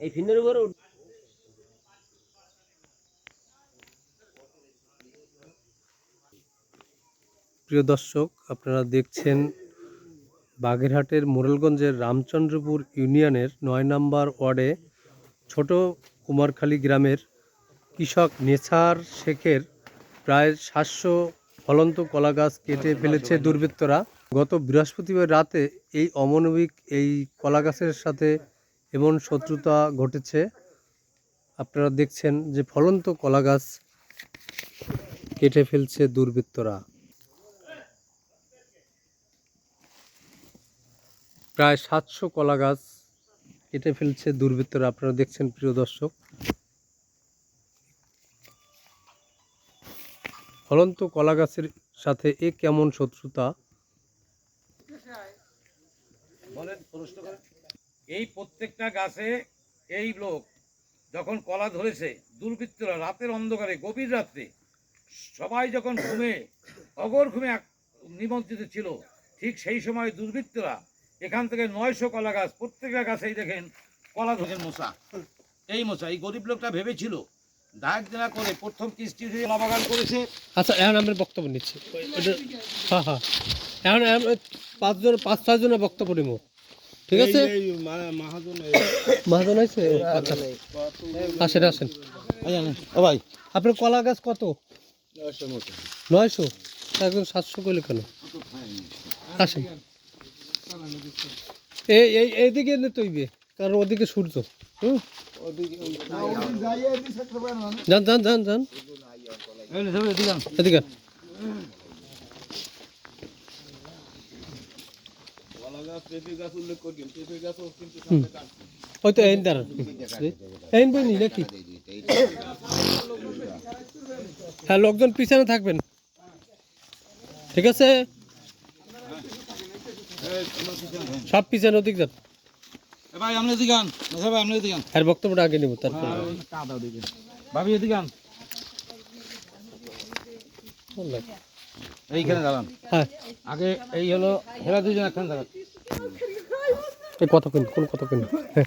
এই ফিনের উপরে প্রিয় দর্শক আপনারা দেখছেন বাগেরহাটের মোরেলগঞ্জের রামচন্দ্রপুর ইউনিয়নের নয় নম্বর ওয়ার্ডে ছোট কুমারখালী গ্রামের কৃষক নেছার শেখের প্রায় সাতশো ফলন্ত কলা গাছ কেটে ফেলেছে দুর্বৃত্তরা। গত বৃহস্পতিবার রাতে এই অমানবিক এই কলা গাছের সাথে এমন শত্রুতা ঘটেছে। আপনারা দেখছেন যে ফলন্ত কলা গাছ কেটে ফেলছে দুর্বৃত্তরা। প্রায় সাতশো কলা গাছ কেটে ফেলছে দুর্বৃত্তরা। আপনারা দেখছেন, প্রিয় দর্শক। ফলন্ত কলা গাছের সাথে এ কেমন শত্রুতা? এই প্রত্যেকটা গাছে এই লোক যখন কলা ধরেছে, দুর্বৃত্তরা রাতের অন্ধকারে, গভীর রাত্রে, সবাই যখন ঘুমে, অগর ঘুমে নিমজ্জিত ছিল, ঠিক সেই সময় দুর্বৃত্তরা এখান থেকে নয়শো কলা গাছ প্রত্যেকটা গাছেই দেখেন কলা ধরেন মশা। এই মশা এই গরিব লোকটা ভেবেছিল ডাক দেনা করে প্রথম কিস্তি দিয়ে কলা বাগান করেছে। আচ্ছা এখন আমরা বক্তব্য নিচ্ছি। হ্যাঁ হ্যাঁ। এখন পাঁচজন পাঁচ ছয়জনের বক্তব্য নিব। ঠিক আছে? মহাজন আছে? আচ্ছা। আসেন আসেন। ও ভাই। আপনার কলা গাছ কত? নয়শো একদম সাতশো করলে কেন? আসেন। এই এই এইদিকে এনে কারণ ওদিকে সূর্য। হ্যাঁ লোকজন পিছনে থাকবেন। ঠিক আছে? সব পিছনে ওদিক যান। ভাই আপনি এদিকে আন। ভাই আপনি এদিকে আন। আর বক্তব্যটা আগে নেব তারপর। ভাবি এদিকে আন। এইখানে দাঁড়ান। হ্যাঁ। আগে এই হলো হেরা দুজন একখানে দাঁড়ান। এই কত কিন কোন কত কিন হ্যাঁ